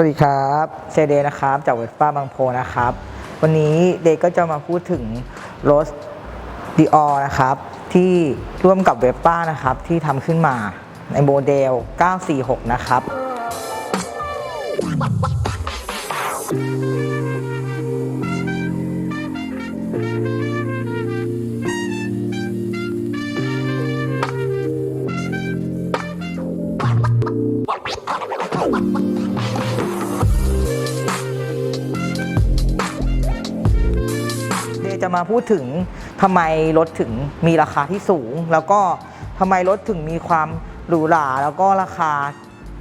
วัสดีครับเซเดนะครับ จากเวสป้าบางโพนะครับ วันนี้เดก็จะมาพูดถึงรถดีออนะครับ ที่ร่วมกับเวสป้านะครับ ที่ทำขึ้นมาในโมเดล 946 นะครับ มาพูดถึงทำไมรถถึงมีราคาที่สูง แล้วก็ทำไมรถถึงมีความหรูหราแล้วก็ราคา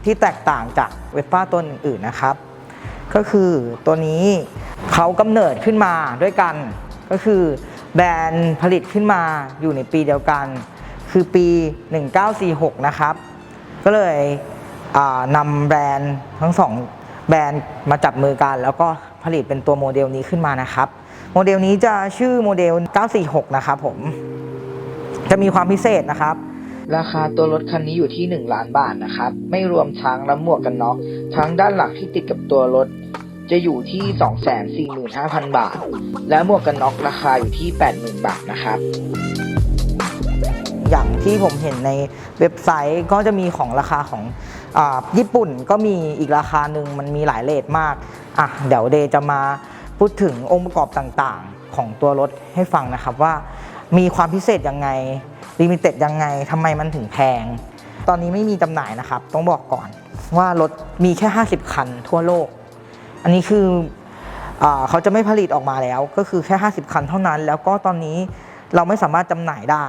ที่แตกต่างจากเวสป้าตัวอื่นๆนะครับ ก็คือตัวนี้เขากำเนิดขึ้นมาด้วยกัน ก็คือแบรนด์ผลิตขึ้นมาอยู่ในปีเดียวกัน คือปี 1946 นะครับ ก็เลยอ่านำแบรนด์ทั้งสองแบรนด์มาจับมือกัน แล้วก็ผลิตเป็นตัวโมเดลนี้ขึ้นมานะครับ โมเดลนี้จะชื่อโมเดล 946 นะครับผม จะมีความพิเศษนะครับ ราคาตัวรถคันนี้อยู่ที่ 1 ล้านบาทนะครับ ไม่รวมช้างและหมวกกันน็อกทั้งด้านหลังที่ติดกับตัวรถ จะอยู่ที่ 245,000 บาท และหมวกกันน็อกราคาอยู่ที่ 80,000 บาทนะครับอย่างที่ผมเห็นในเว็บไซต์ก็จะมีของราคาของอาญี่ปุ่นก็มีอีกราคาหนึ่งมันมีหลายเลทมาก อะ เดี๋ยวเดย์จะมา พูดถึงองค์ประกอบต่างๆ ของตัวรถให้ฟังนะครับว่ามีความพิเศษยังไงลิมิเต็ดยังไงทำไมมันถึงแพง ตอนนี้ไม่มีจำหน่ายนะครับ ต้องบอกก่อนว่ารถมีแค่ 50 คันทั่วโลก อันนี้คืออเขาจะไม่ผลิตออกมาแล้ว ก็คือแค่ 50 คันเท่านั้น แล้วก็ตอนนี้เราไม่สามารถจำหน่ายได้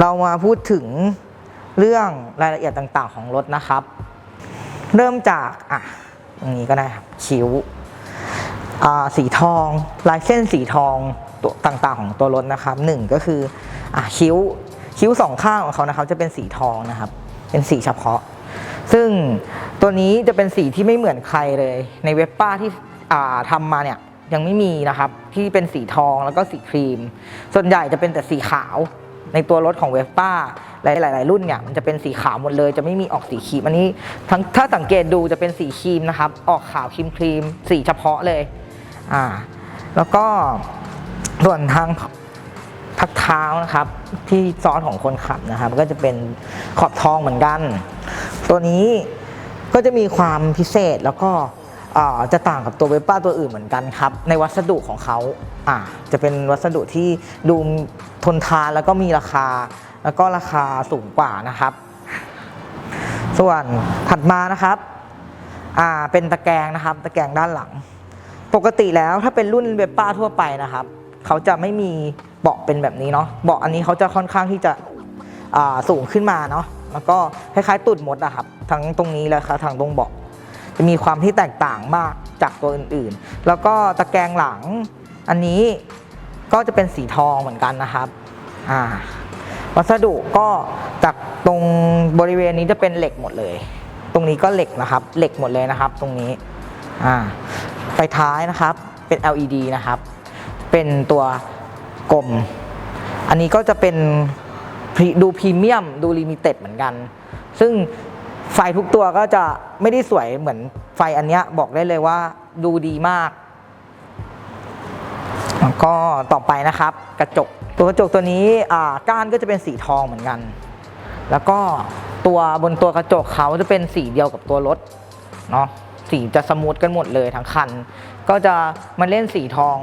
เรามาพูดถึงเรื่องรายละเอียดต่างๆ ของรถนะครับ เริ่มจากอะตรงนี้ก็ได้ครับคิ้ว สีทอง ลายเส้นสีทองตัวต่างๆ ของตัวรถนะครับหนึ่งก็คืออคิ้วคิ้วสองข้างของเขานะครับจะเป็นสีทองนะครับ เป็นสีเฉพาะ ซึ่งตัวนี้จะเป็นสีที่ไม่เหมือนใครเลย ในเว็บป้าที่อ่าทำมาเนี่ยยังไม่มีนะครับที่เป็นสีทองแล้วก็สีครีม ส่วนใหญ่จะเป็นแต่สีขาว ในตัวรถของเวฟป้าหลายๆรุ่นเนี่ยมันจะเป็นสีขาวหมดเลย จะไม่มีออกสีครีมอันนี้ทั้งถ้าสังเกตดูจะเป็นสีครีมนะครับ ออกขาวครีมครีมสีเฉพาะเลย อ่าแล้วก็ส่วนทางพักเท้านะครับ ที่ซ้อนของคนขับนะครับ ก็จะเป็นขอบทองเหมือนกัน ตัวนี้ก็จะมีความพิเศษแล้วก็จะต่างกับตัวเวป้าตัวอื่นเหมือนกันครับ ในวัสดุของเขาอ่าจะเป็นวัสดุที่ดูทนทานแล้วก็มีราคา แล้วก็ราคาสูงกว่านะครับ ส่วนถัดมานะครับอ่าเป็นตะแกรงนะครับ ตะแกรงด้านหลัง ปกติแล้วถ้าเป็นรุ่นเวฟป้าทั่วไปนะครับ เขาจะไม่มีเบาะเป็นแบบนี้เนาะเบาะอันนี้เขาจะค่อนข้างที่จะสูงขึ้นมาเนาะแล้วก็คล้ายๆตุดมดอะครับทั้งตรงนี้และครับทางตรงเบาะจะมีความที่แตกต่างมากจากตัวอื่นๆ แล้วก็ตะแกรงหลังอันนี้ก็จะเป็นสีทองเหมือนกันนะครับอ่าวัสดุก็จากตรงบริเวณนี้จะเป็นเหล็กหมดเลย ตรงนี้ก็เหล็กนะครับ เหล็กหมดเลยนะครับ ตรงนี้อ่า ไฟท้ายนะครับเป็น LED นะครับ เป็นตัวกลม อันนี้ก็จะเป็นดูพรีเมียมดูลิมิเต็ดเหมือนกัน ซึ่งไฟทุกตัวก็จะไม่ได้สวยเหมือนไฟอันนี้บอกได้เลยว่าดูดีมาก แล้วก็ต่อไปนะครับ กระจกตัวกระจกตัวนี้ก้านก็จะเป็นสีทองเหมือนกัน แล้วก็ตัวบนตัวกระจกเขาจะเป็นสีเดียวกับตัวรถเนาะ สีจะสมูทกันหมดเลยทั้งคัน ก็จะมาเล่นสีทอง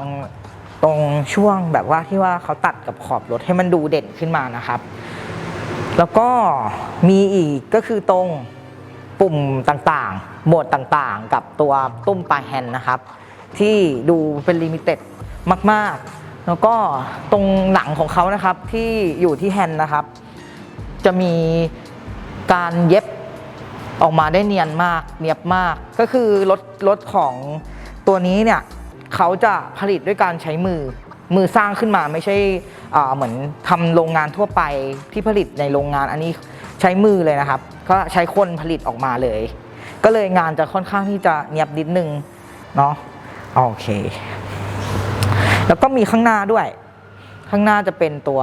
ตรงช่วงแบบว่าที่ว่าเขาตัดกับขอบรถให้มันดูเด่นขึ้นมานะครับ แล้วก็มีอีกก็คือตรงปุ่มต่างๆ โหมดต่างๆ กับตัวตุ้มปลายแฮนด์นะครับ ที่ดูเป็นลิมิเต็ดมากๆ แล้วก็ตรงหนังของเขานะครับที่อยู่ที่แฮนด์นะครับ จะมีการเย็บ ออกมาได้เนียนมากเนียบมาก ก็คือรถรถของตัวนี้เนี่ยเขาจะผลิตด้วยการใช้มือมือสร้างขึ้นมาไม่ใช่เหมือนทำโรงงานทั่วไปที่ผลิตในโรงงานอันนี้ใช้มือเลยนะครับ ก็ใช้คนผลิตออกมาเลย ก็เลยงานจะค่อนข้างที่จะเนียบนิดนึงเนาะโอเค แล้วก็มีข้างหน้าด้วย ข้างหน้าจะเป็นตัว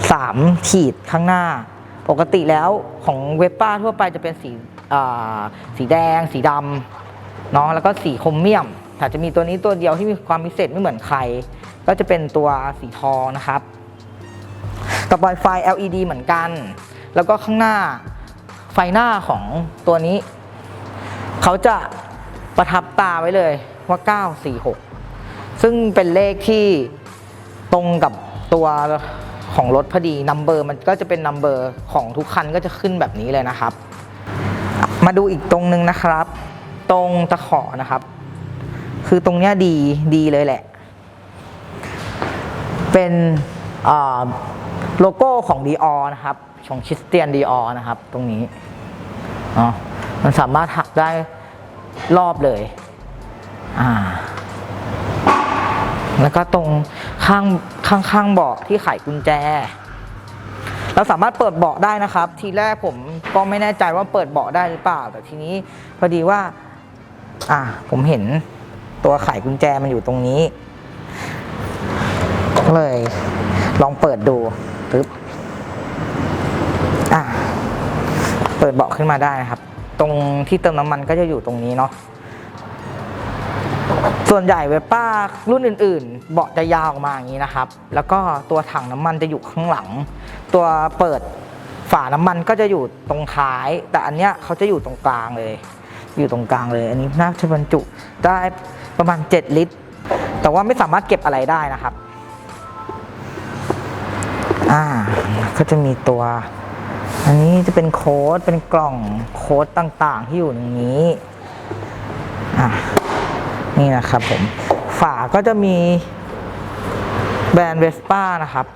3ขีดข้างหน้า ปกติแล้วของเวป้าทั่วไปจะเป็นสี สีแดง สีดำเนาะแล้วก็สีโครเมียมแต่จะมีตัวนี้ตัวเดียวที่มีความพิเศษไม่เหมือนใคร ก็จะเป็นตัวสีทองนะครับต่อไปไฟ LED เหมือนกัน แล้วก็ข้างหน้าไฟหน้าของตัวนี้ เขาจะประทับตาไว้เลยว่า 946 ซึ่งเป็นเลขที่ตรงกับตัวของรถพอดีนัมเบอร์มันก็จะเป็นนัมเบอร์ของทุกคันก็จะขึ้นแบบนี้เลยนะครับ มาดูอีกตรงนึงนะครับ ตรงตะขอนะครับ คือตรงเนี้ยดีดีเลยแหละ เป็นโลโก้ของ Dior นะครับ ของคริสเตียน Dior นะครับ ตรงนี้มันสามารถหักได้รอบเลยอ่าแล้วก็ตรงข้างข้างข้างเบาะที่ไขกุญแจ เราสามารถเปิดเบาะได้นะครับ ทีแรกผม ก็ไม่แน่ใจว่าเปิดเบาะได้หรือเปล่า แต่ทีนี้พอดีว่า อ่า ผมเห็นตัวไขกุญแจมันอยู่ตรงนี้ก็เลย ลองเปิดดูปึ๊บอะเปิดเบาะขึ้นมาได้นะครับ ตรงที่เติมน้ำมันก็จะอยู่ตรงนี้เนาะส่วนใหญ่เวป้ารุ่นอื่น ๆ เบาะจะยาวออกมาอย่างนี้นะครับ แล้วก็ตัวถังน้ำมันจะอยู่ข้างหลัง ตัวเปิด ฝาน้ำมันก็จะอยู่ตรงท้าย แต่อันเนี้ยเขาจะอยู่ตรงกลางเลย อยู่ตรงกลางเลย อันนี้น่าจะบรรจุได้ประมาณ 7 ลิตร แต่ว่าไม่สามารถเก็บอะไรได้นะครับอ่าก็จะมีตัว อันนี้จะเป็นโค้ดเป็นกล่องโค้ดต่างๆ ที่อยู่ตรงนี้อ่านี่นะครับผมฝาก็จะมีแบรนด์เวสป้านะครับ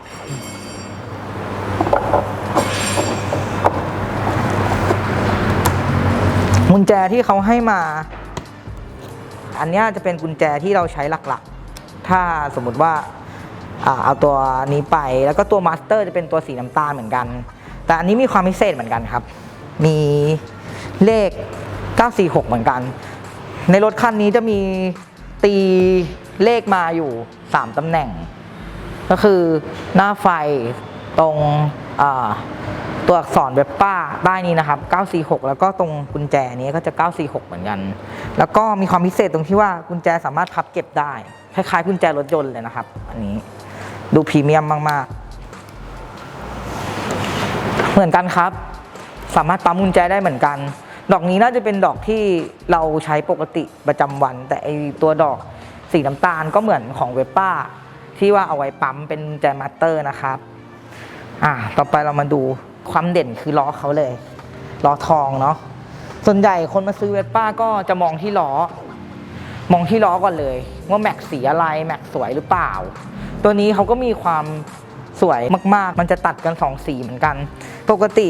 กุญแจที่เขาให้มา อันนี้จะเป็นกุญแจที่เราใช้หลักๆ ถ้าสมมุติว่าเอาตัวนี้ไปแล้วก็ตัวมาสเตอร์จะเป็นตัวสีน้ำตาลเหมือนกัน แต่อันนี้มีความพิเศษเหมือนกันครับ มีเลข 946 เหมือนกัน ในรถคันนี้จะมีตีเลขมาอยู่ 3ตำแหน่ง ก็คือหน้าไฟตรง ตัวอักษรเว็บป้าใต้นี้นะครับ 946 แล้วก็ตรงกุญแจนี้ก็จะ 946 เหมือนกัน แล้วก็มีความพิเศษตรงที่ว่ากุญแจสามารถพับเก็บได้ คล้ายๆกุญแจรถยนต์เลยนะครับ อันนี้ดูพรีเมียมมากๆ เหมือนกันครับ สามารถปั๊มกุญแจได้เหมือนกัน ดอกนี้น่าจะเป็นดอกที่เราใช้ปกติประจำวัน แต่ไอตัวดอกสีน้ำตาลก็เหมือนของเวปป้า ที่ว่าเอาไว้ปั๊มเป็นแจมาสเตอร์นะครับ อ่า ต่อไปเรามาดู ความเด่นคือล้อเขาเลยล้อทองเนาะส่วนใหญ่คนมาซื้อเวสป้าก็จะมองที่ล้อ มองที่ล้อก่อนเลย ว่าแม็กสีอะไรแม็กสวยหรือเปล่า ตัวนี้เขาก็มีความสวยมาก ๆ มันจะตัดกันสองสีเหมือนกัน ปกติ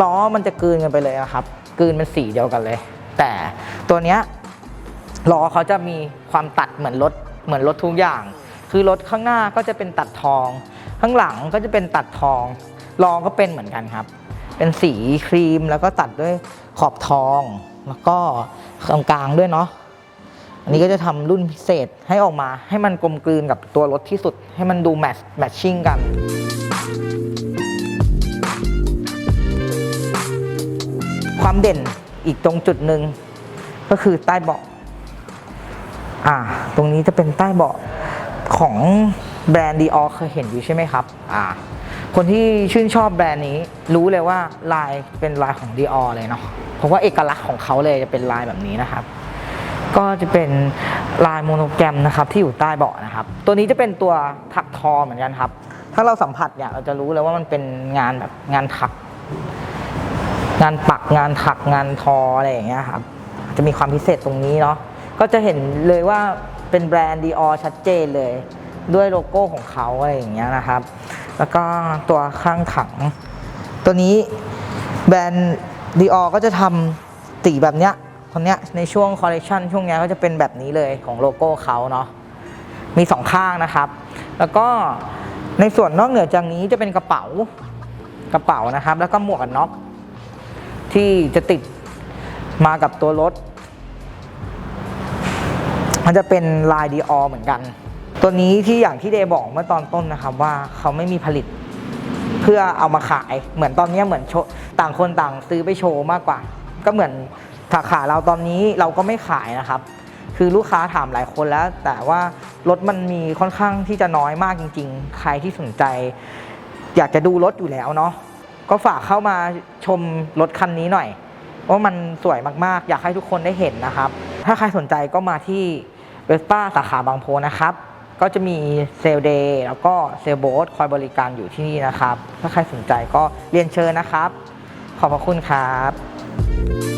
ล้อมันจะกืนกันไปเลยอะครับกืนเป็นสีเดียวกันเลย แต่ตัวเนี้ยล้อเขาจะมีความตัดเหมือนรถเหมือนรถทุกอย่าง คือรถข้างหน้าก็จะเป็นตัดทอง ข้างหลังก็จะเป็นตัดทอง รองก็เป็นเหมือนกันครับ เป็นสีครีมแล้วก็ตัดด้วยขอบทอง แล้วก็ตรงกลางด้วยเนาะอันนี้ก็จะทำรุ่นพิเศษให้ออกมาให้มันกลมกลืนกับตัวรถที่สุด ให้มันดูแมทแมทชิ่งกันความเด่นอีกตรงจุดหนึ่งก็คือใต้เบาะอ่า ตรงนี้จะเป็นใต้เบาะของแบรนด์ดีออเคยเห็นอยู่ใช่ไหมครับ อ่า คนที่ชื่นชอบแบรนด์นี้ รู้เลยว่าลายเป็นลายของดีออเลยเนาะเพราะว่าเอกลักษณ์ของเขาเลยจะเป็นลายแบบนี้นะครับ ก็จะเป็นลายโมโนแกรมนะครับที่อยู่ใต้เบาะนะครับ ตัวนี้จะเป็นตัวถักทอเหมือนกันครับ ถ้าเราสัมผัสเนี่ยเราจะรู้เลยว่ามันเป็นงานแบบงานถัก งานปักงานถักงานทออะไรอย่างเงี้ยครับ จะมีความพิเศษตรงนี้เนาะก็จะเห็นเลยว่าเป็นแบรนด์ดีออชัดเจนเลย ด้วยโลโก้ของเขาอะไรอย่างเงี้ยนะครับ แล้วก็ตัวข้างถัง ตัวนี้แบรนด์ดีออก็จะทำสีแบบเนี้ยคนเนี้ยในช่วงคอลเลคชันช่วงเนี้ยก็จะเป็นแบบนี้เลยของโลโก้เขาเนาะมีสองข้างนะครับ แล้วก็ในส่วนนอกเหนือจากนี้จะเป็นกระเป๋ากระเป๋านะครับ แล้วก็หมวกกันน็อกที่จะติดมากับตัวรถ มันจะเป็นลายดีออเหมือนกัน ตัวนี้ที่อย่างที่เดย์บอกเมื่อตอนต้นนะครับว่าเขาไม่มีผลิต เพื่อเอามาขายเหมือนตอนนี้เหมือนโชต่างคนต่างซื้อไปโชว์มากกว่า ก็เหมือนสาขาเราตอนนี้เราก็ไม่ขายนะครับ คือลูกค้าถามหลายคนแล้ว แต่ว่ารถมันมีค่อนข้างที่จะน้อยมากจริง ๆ ใครที่สนใจ อยากจะดูรถอยู่แล้วเนาะก็ฝากเข้ามาชมรถคันนี้หน่อยว่ามันสวยมากๆ อยากให้ทุกคนได้เห็นนะครับ ถ้าใครสนใจก็มาที่เวสป้าสาขาบางโพนะครับ ก็จะมีเซลเดย์แล้วก็เซลโบสคอยบริการอยู่ที่นี่นะครับ ถ้าใครสนใจก็เรียนเชิญนะครับ ขอบพระคุณครับ